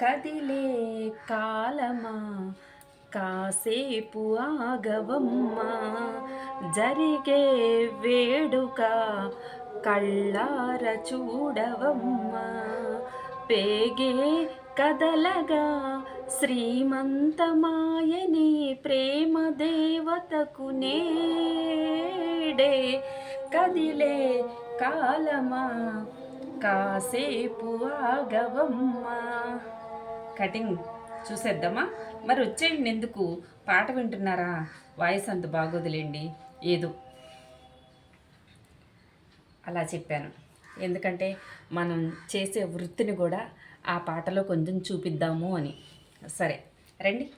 కదిలే కాలమా? కాసేపు ఆగవమ్మా. జరిగే వేడుక కళ్ళార చూడవమ్మా. పేగే కదలగా శ్రీమంతమాయని ప్రేమ దేవతకు నేడే. కదిలే కాలమా? కాసేపు ఆగవమ్మా. కటింగ్ చూసేద్దామా? మరి వచ్చేయండి ఎందుకు? పాట వింటున్నారా? వాయిస్ అంత బాగోదులేండి. ఏదో. అలా చెప్పాను. ఎందుకంటే మనం చేసే వృత్తిని కూడా ఆ పాటలో కొంచెం చూపిద్దాము అని. సరే రండి.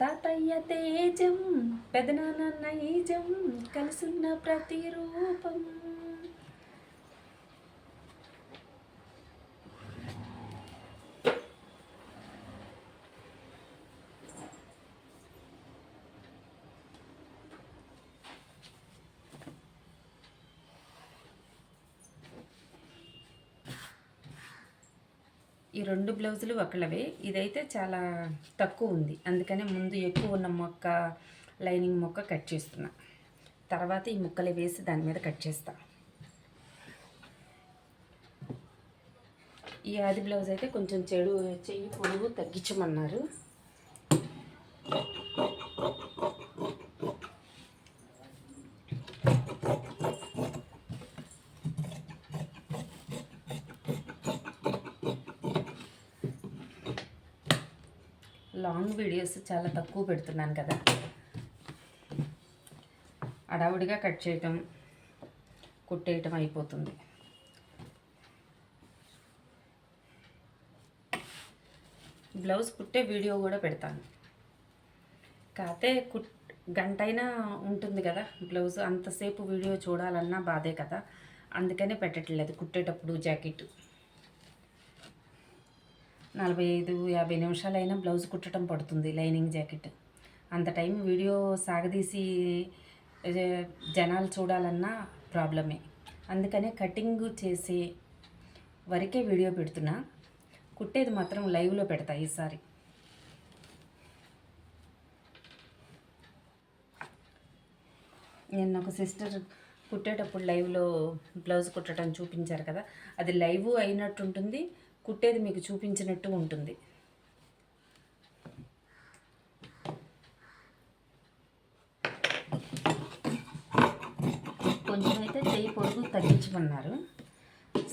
తాతయ్య తేజం పెదనాన్న నైజం కలిసున్న ప్రతిరూపం. ఈ రెండు బ్లౌజులు ఒకళ్ళవే. ఇదైతే చాలా తక్కువ ఉంది. అందుకనే ముందు ఎక్కువ ఉన్న మొక్క లైనింగ్ మొక్క కట్ చేస్తున్నా. తర్వాత ఈ ముక్కలు వేసి దాని మీద కట్ చేస్తా. ఈ ఆది బ్లౌజ్ అయితే కొంచెం చెడు చెయ్యి పొడుగు తగ్గించమన్నారు. లాంగ్ వీడియోస్ చాలా తక్కువ పెడుతున్నాను కదా. అడావుడిగా కట్ చేయటం కుట్టేయటం అయిపోతుంది. బ్లౌజ్ కుట్టే వీడియో కూడా పెడతాను. కాతే కుట్ గంటైనా ఉంటుంది కదా బ్లౌజ్ అంతసేపు వీడియో చూడాలన్నా బాధే కదా. అందుకనే పెట్టట్లేదు కుట్టేటప్పుడు జాకెట్. నలభై ఐదు యాభై నిమిషాలైనా బ్లౌజ్ కుట్టడం పడుతుంది లైనింగ్ జాకెట్. అంత టైం వీడియో సాగదీసి జనాలు చూడాలన్నా ప్రాబ్లమే. అందుకనే కటింగ్ చేసి వరకే వీడియో పెడుతున్నా. కుట్టేది మాత్రం లైవ్లో పెడతా ఈసారి. నేను ఒక సిస్టర్ కుట్టేటప్పుడు లైవ్లో బ్లౌజ్ కుట్టడం చూపించారు కదా అది లైవ్ అయినట్టు ఉంటుంది కుట్టేది మీకు చూపించినట్టు ఉంటుంది. కొంచెం అయితే చేయి పొడుగు తగ్గించమన్నారు.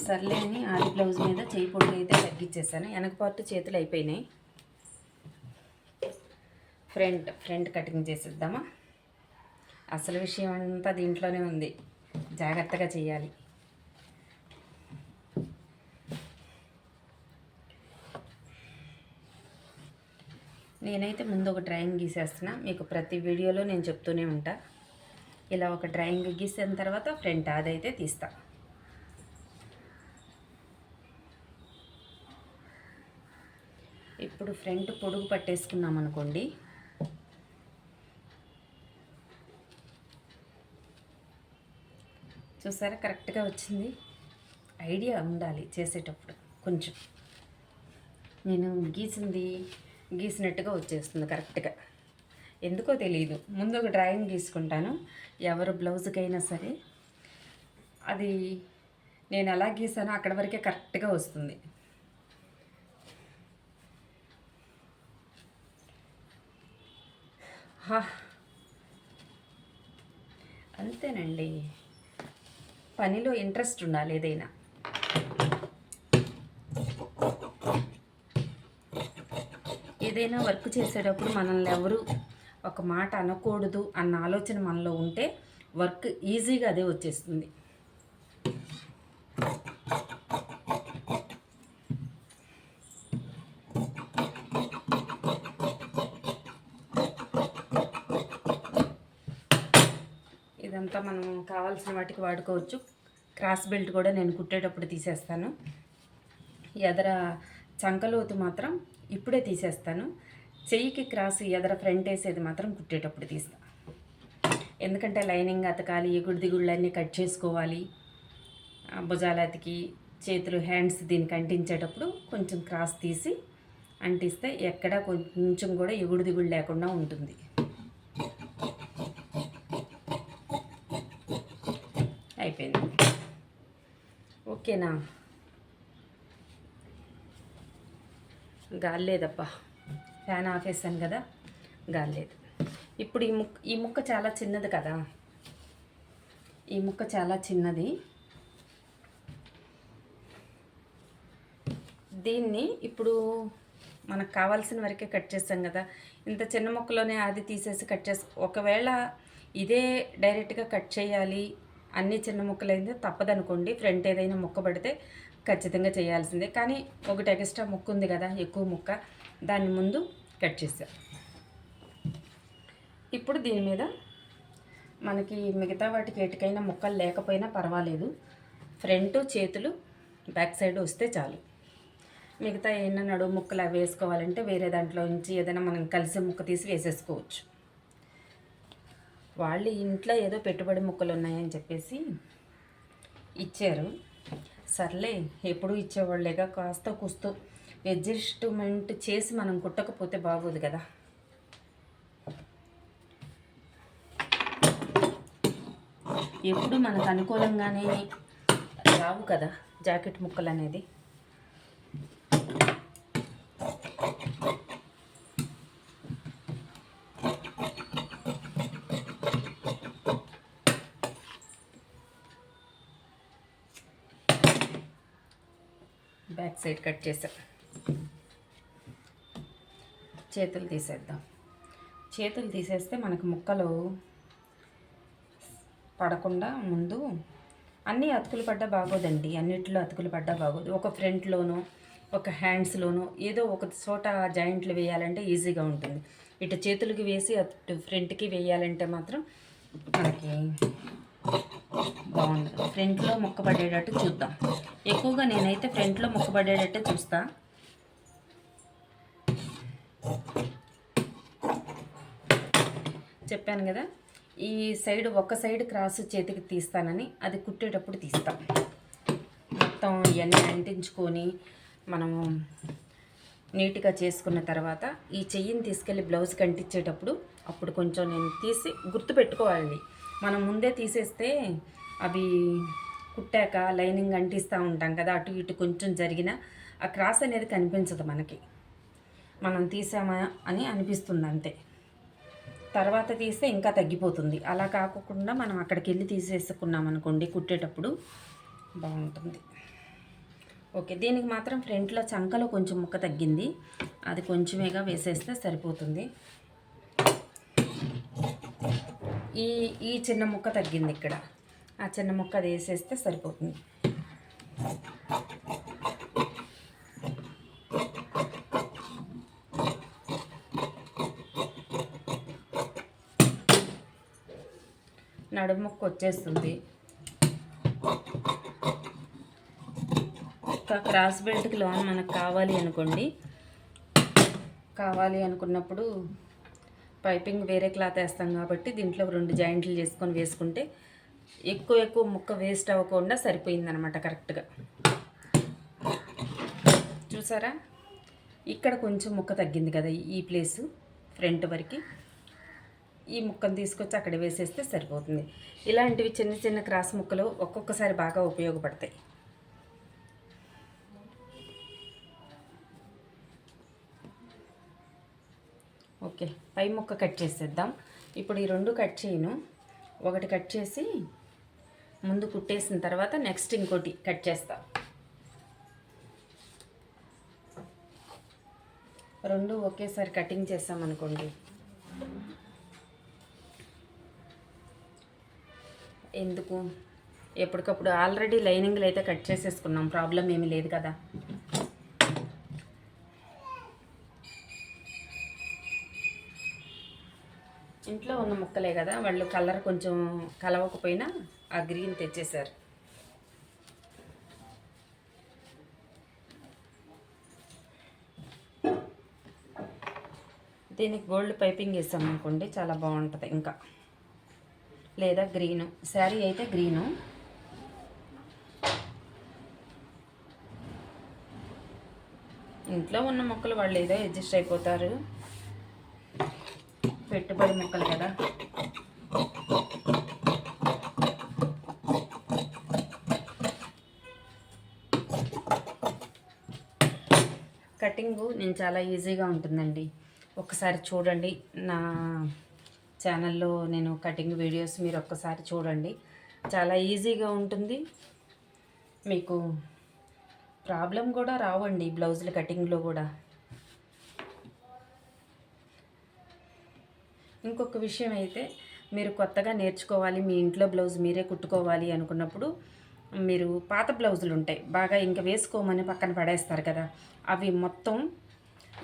సర్లేని ఆది బ్లౌజ్ మీద చేయి పొడుగు అయితే తగ్గించేసాను వెనక పాటు చేతులు అయిపోయినాయి. ఫ్రంట్ ఫ్రంట్ కటింగ్ చేసేద్దామా? అసలు విషయం అంతా దీంట్లోనే ఉంది. జాగ్రత్తగా చేయాలి నేనైతే ముందు ఒక డ్రాయింగ్ గీసేస్తున్నా. మీకు ప్రతి వీడియోలో నేను చెప్తూనే ఉంటా. ఇలా ఒక డ్రాయింగ్ గీసిన తర్వాత ఫ్రంట్ అదైతే తీస్తా. ఇప్పుడు ఫ్రంట్ పొడుగు పట్టేసుకున్నాం అనుకోండి. చూసారా? కరెక్ట్గా వచ్చింది. ఐడియా ఉండాలి చేసేటప్పుడు కొంచెం. నేను గీసింది గీసినట్టుగా వచ్చేస్తుంది కరెక్ట్గా. ఎందుకో తెలియదు ముందు ఒక డ్రాయింగ్ గీసుకుంటాను. ఎవరు బ్లౌజ్కైనా సరే అది నేను ఎలా గీసానో అక్కడ వరకే కరెక్ట్గా వస్తుంది. అంతేనండి. పనిలో ఇంట్రెస్ట్ ఉండాలి ఏదైనా. ఏదైనా వర్క్ చేసేటప్పుడు మనల్ని ఎవరు ఒక మాట అనకూడదు అన్న ఆలోచన మనలో ఉంటే వర్క్ ఈజీగా అదే వచ్చేస్తుంది. ఇదంతా మనం కావాల్సిన వాటికి వాడుకోవచ్చు. క్రాస్ బెల్ట్ కూడా నేను కుట్టేటప్పుడు తీసేస్తాను. ఎదర చంకలోతు మాత్రం ఇప్పుడే తీసేస్తాను. చెయ్యికి క్రాస్ ఎదర ఫ్రంట్ వేసేది మాత్రం కుట్టేటప్పుడు తీస్తా. ఎందుకంటే లైనింగ్ అతకాలి ఎగుడు దిగుళ్ళన్నీ కట్ చేసుకోవాలి. భుజాలు అతికి చేతులు హ్యాండ్స్ దీనికి అంటించేటప్పుడు కొంచెం క్రాస్ తీసి అంటిస్తే ఎక్కడ కొంచెం కూడా ఎగుడు దిగుడు లేకుండా ఉంటుంది. అయిపోయింది. ఓకేనా? గాలి ఫ్యాన్ ఆఫ్ వేసాను కదా గాలి లేదు ఇప్పుడు ఈ ముక్క ఈ ముక్క చాలా చిన్నది కదా. ఈ ముక్క చాలా చిన్నది. దీన్ని ఇప్పుడు మనకు కావాల్సిన వరకే కట్ చేస్తాం కదా. ఇంత చిన్న ముక్కలోనే అది తీసేసి కట్ చేసి ఒకవేళ ఇదే డైరెక్ట్గా కట్ చేయాలి అన్ని చిన్న ముక్కలైందో తప్పదనుకోండి. ఫ్రంట్ ఏదైనా ముక్క పడితే ఖచ్చితంగా చేయాల్సిందే. కానీ ఒకటి ఎక్స్ట్రా ముక్క ఉంది కదా ఎక్కువ ముక్క దాన్ని ముందు కట్ చేసా. ఇప్పుడు దీని మీద మనకి మిగతా వాటికి ఎటుకైనా ముక్కలు లేకపోయినా పర్వాలేదు. ఫ్రంట్ చేతులు బ్యాక్ సైడ్ వస్తే చాలు. మిగతా ఏమైనా నడువు ముక్కలు అవి వేసుకోవాలంటే వేరే దాంట్లో నుంచి ఏదైనా మనం కలిసి ముక్క తీసి వేసేసుకోవచ్చు. వాళ్ళు ఇంట్లో ఏదో పెట్టుబడి ముక్కలు ఉన్నాయని చెప్పేసి ఇచ్చారు. సర్లే ఎప్పుడు ఇచ్చేవాళ్ళేగా కాస్త కుస్తూ. అడ్జస్ట్మెంట్ చేసి మనం కుట్టకపోతే బాగోదు కదా. ఎప్పుడు మనకు అనుకూలంగానే రావు కదా జాకెట్ ముక్కలు అనేది బ్యాక్ సైడ్ కట్ చేసా. చేతులు తీసేద్దాం. చేతులు తీసేస్తే మనకు ముక్కలు పడకుండా ముందు అన్నీ అతుకులు పడ్డా బాగోదండి. అన్నిటిలో అతుకులు పడ్డా బాగోదు. ఒక ఫ్రంట్లోనూ ఒక హ్యాండ్స్లోనూ ఏదో ఒక చోట జాయింట్లు వేయాలంటే ఈజీగా ఉంటుంది. ఇటు చేతులకి వేసి అటు ఫ్రంట్కి వేయాలంటే మాత్రం మనకి బాగుంది. ఫ్రంట్లో మొక్క పడేటట్టు చూద్దాం. ఎక్కువగా నేనైతే ఫ్రంట్లో మొక్క పడేటట్టే చూస్తా. చెప్పాను కదా ఈ సైడ్ ఒక సైడ్ క్రాస్ చేతికి తీస్తానని అది కుట్టేటప్పుడు తీస్తాం. మొత్తం ఇవన్నీ అంటించుకొని మనము నీట్గా చేసుకున్న తర్వాత ఈ చెయ్యిని తీసుకెళ్ళి బ్లౌజ్కి అంటించేటప్పుడు అప్పుడు కొంచెం నేను తీసి గుర్తు పెట్టుకోవాలి మనం ముందే తీసేస్తే అవి కుట్టాక లైనింగ్ అంటిస్తూ ఉంటాం కదా అటు ఇటు కొంచెం జరిగిన ఆ క్రాస్ అనేది కనిపించదు మనకి. మనం తీసామా అని అనిపిస్తుంది అంతే. తర్వాత తీస్తే ఇంకా తగ్గిపోతుంది. అలా కాకుండా మనం అక్కడికి వెళ్ళి తీసేసుకున్నాం అనుకోండి కుట్టేటప్పుడు బాగుంటుంది. ఓకే దీనికి మాత్రం ఫ్రంట్లో చంకలో కొంచెం ముక్క తగ్గింది. అది కొంచెమేగా వేసేస్తే సరిపోతుంది. ఈ ఈ చిన్న ముక్క తగ్గింది ఇక్కడ. ఆ చిన్న ముక్క అది వేసేస్తే సరిపోతుంది. నడుముక్క వచ్చేస్తుంది. ఒక క్రాస్ బెల్ట్కి లోన్ మనకు కావాలి అనుకోండి. కావాలి అనుకున్నప్పుడు పైపింగ్ వేరే క్లాత్ వేస్తాం కాబట్టి దీంట్లో రెండు జాయింట్లు చేసుకొని వేసుకుంటే ఎక్కువ ఎక్కువ ముక్క వేస్ట్ అవ్వకుండా సరిపోయిందనమాట కరెక్ట్గా. చూసారా? ఇక్కడ కొంచెం ముక్క తగ్గింది కదా ఈ ప్లేసు ఫ్రంట్ వరకు. ఈ ముక్కను తీసుకొచ్చి అక్కడ వేసేస్తే సరిపోతుంది. ఇలాంటివి చిన్న చిన్న క్రాస్ ముక్కలు ఒక్కొక్కసారి బాగా ఉపయోగపడతాయి. పై ముక్క కట్ చేసేద్దాం. ఇప్పుడు ఈ రెండు కట్ చేయను. ఒకటి కట్ చేసి ముందు కుట్టేసిన తర్వాత నెక్స్ట్ ఇంకోటి కట్ చేస్తా. రెండు ఒకేసారి కటింగ్ చేస్తామనుకోండి ఎందుకు? ఎప్పటికప్పుడు ఆల్రెడీ లైనింగ్లు అయితే కట్ చేసేసుకున్నాం. ప్రాబ్లం ఏమీ లేదు కదా. ఇంట్లో ఉన్న ముక్కలే కదా వాళ్ళు కలర్ కొంచెం కలవకపోయినా ఆ గ్రీన్ తెచ్చేశారు. దీనికి గోల్డ్ పైపింగ్ వేసాం అనుకోండి చాలా బాగుంటుంది ఇంకా. లేదా గ్రీను శారీ అయితే గ్రీను. ఇంట్లో ఉన్న మొక్కలు వాళ్ళు ఏదో అడ్జస్ట్ అయిపోతారు. పెట్టుబడి మొక్కలు కదా? కటింగు నేను చాలా ఈజీగా ఉంటుందండి. ఒకసారి చూడండి. నా ఛానల్లో నేను కటింగ్ వీడియోస్ మీరు ఒక్కసారి చూడండి. చాలా ఈజీగా ఉంటుంది. మీకు ప్రాబ్లం కూడా రావండి బ్లౌజులు కటింగ్లో కూడా. ఇంకొక విషయం అయితే మీరు కొత్తగా నేర్చుకోవాలి మీ ఇంట్లో బ్లౌజ్ మీరే కుట్టుకోవాలి అనుకున్నప్పుడు మీరు పాత బ్లౌజులు ఉంటాయి బాగా ఇంకా వేసుకోమని పక్కన పడేస్తారు కదా అవి మొత్తం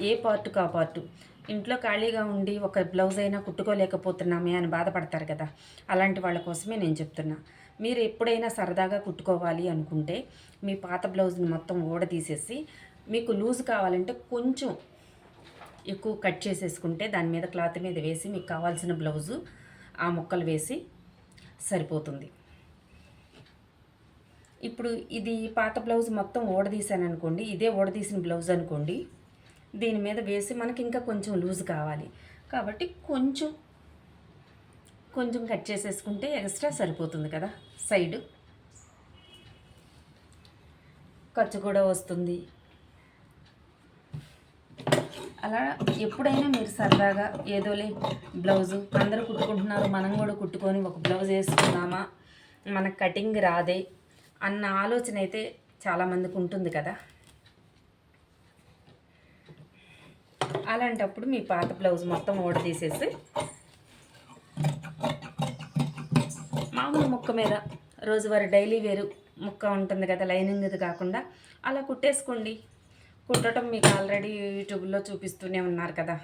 ఏ పార్ట్ కా పార్టు ఇంట్లో ఖాళీగా ఉండి ఒక బ్లౌజ్ అయినా కుట్టుకోలేకపోతున్నామే అని బాధపడతారు కదా అలాంటి వాళ్ళ కోసమే నేను చెప్తున్నా. మీరు ఎప్పుడైనా సరదాగా కుట్టుకోవాలి అనుకుంటే మీ పాత బ్లౌజ్ని మొత్తం ఊడదీసేసి మీకు లూజ్ కావాలంటే కొంచెం ఎక్కువ కట్ చేసేసుకుంటే దాని మీద క్లాత్ మీద వేసి మీకు కావాల్సిన బ్లౌజు ఆ ముక్కలు వేసి సరిపోతుంది. ఇప్పుడు ఇది పాత బ్లౌజ్ మొత్తం ఓడదీసాను అనుకోండి ఇదే ఓడదీసిన బ్లౌజ్ అనుకోండి దీని మీద వేసి మనకి ఇంకా కొంచెం లూజ్ కావాలి. కాబట్టి కొంచెం కొంచెం కట్ చేసేసుకుంటే ఎక్స్ట్రా సరిపోతుంది కదా సైడ్. ఖర్చు కూడా వస్తుంది. అలా ఎప్పుడైనా మీరు సరదాగా ఏదోలే బ్లౌజు అందరూ కుట్టుకుంటున్నారు మనం కూడా కుట్టుకొని ఒక బ్లౌజ్ వేసుకుందామా? మనకు కటింగ్ రాదే అన్న ఆలోచన అయితే చాలామందికి ఉంటుంది కదా. అలాంటప్పుడు మీ పాత బ్లౌజ్ మొత్తం ఓడ తీసేసి మామూలు ముక్క మీద రోజువారి డైలీ వేరు ముక్క ఉంటుంది కదా లైనింగ్ కాకుండా అలా కుట్టేసుకోండి. కుట్టడం మీకు ఆల్రెడీ యూట్యూబ్లో చూపిస్తూనే ఉన్నారు కదా.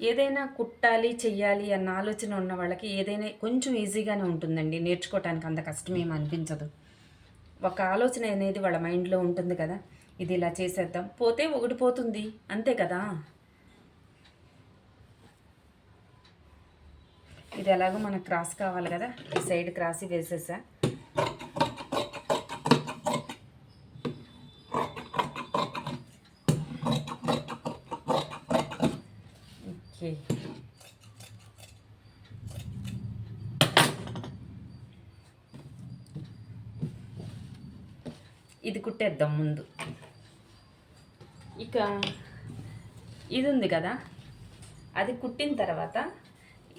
ఏదైనా కుట్టాలి చెయ్యాలి అన్న ఆలోచన ఉన్న వాళ్ళకి ఏదైనా కొంచెం ఈజీగానే ఉంటుందండి. నేర్చుకోవటానికి అంత కష్టమేం అనిపించదు. ఒక ఆలోచన అనేది వాళ్ళ మైండ్లో ఉంటుంది కదా. ఇది ఇలా చేసేద్దాం. పోతే ఒకటి పోతుంది. అంతే కదా. ఇది ఎలాగో మనకు క్రాస్ కావాలి కదా. ఈ సైడ్ క్రాస్ వేసేసా. ఓకే ఇది కుట్టేద్దాం ముందు. ఇక ఇది ఉంది కదా? అది కుట్టిన తర్వాత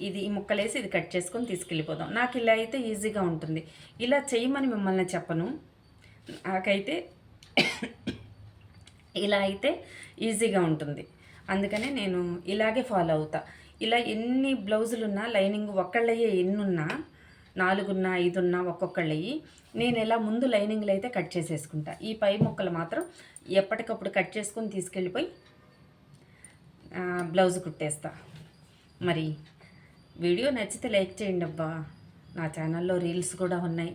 ఇది ఈ ముక్కలేసి ఇది కట్ చేసుకొని తీసుకెళ్ళిపోదాం. నాకు ఇలా అయితే ఈజీగా ఉంటుంది. ఇలా చేయమని మిమ్మల్ని చెప్పను. నాకైతే ఇలా అయితే ఈజీగా ఉంటుంది. అందుకనే నేను ఇలాగే ఫాలో అవుతా. ఇలా ఎన్ని బ్లౌజులున్నా లైనింగ్ ఒక్కళ్ళయ్యే ఎన్నున్నా నాలుగున్నా ఐదున్నా ఒక్కొక్కళ్ళయ్యి నేను ఇలా ముందు లైనింగ్లు అయితే కట్ చేసేసుకుంటా. ఈ పై ముక్కలు మాత్రం ఎప్పటికప్పుడు కట్ చేసుకొని తీసుకెళ్ళిపోయి బ్లౌజ్ కుట్టేస్తా. మరి వీడియో నచ్చితే లైక్ చేయండి అబ్బా. నా ఛానల్లో రీల్స్ కూడా ఉన్నాయి.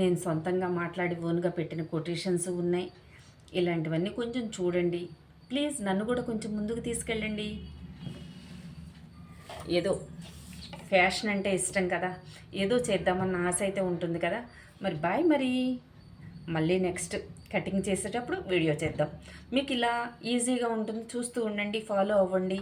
నేను సొంతంగా మాట్లాడి ఓన్గా పెట్టిన కొటేషన్స్ ఉన్నాయి. ఇలాంటివన్నీ కొంచెం చూడండి. ప్లీజ్ నన్ను కూడా కొంచెం ముందుకు తీసుకెళ్ళండి. ఏదో ఫ్యాషన్ అంటే ఇష్టం కదా. ఏదో చేద్దామన్న ఆశ అయితే ఉంటుంది కదా. మరి బాయ్ మరి. మళ్ళీ నెక్స్ట్ కటింగ్ చేసేటప్పుడు వీడియో చేద్దాం. మీకు ఇలా ఈజీగా ఉంటుంది. చూస్తూ ఉండండి ఫాలో అవ్వండి.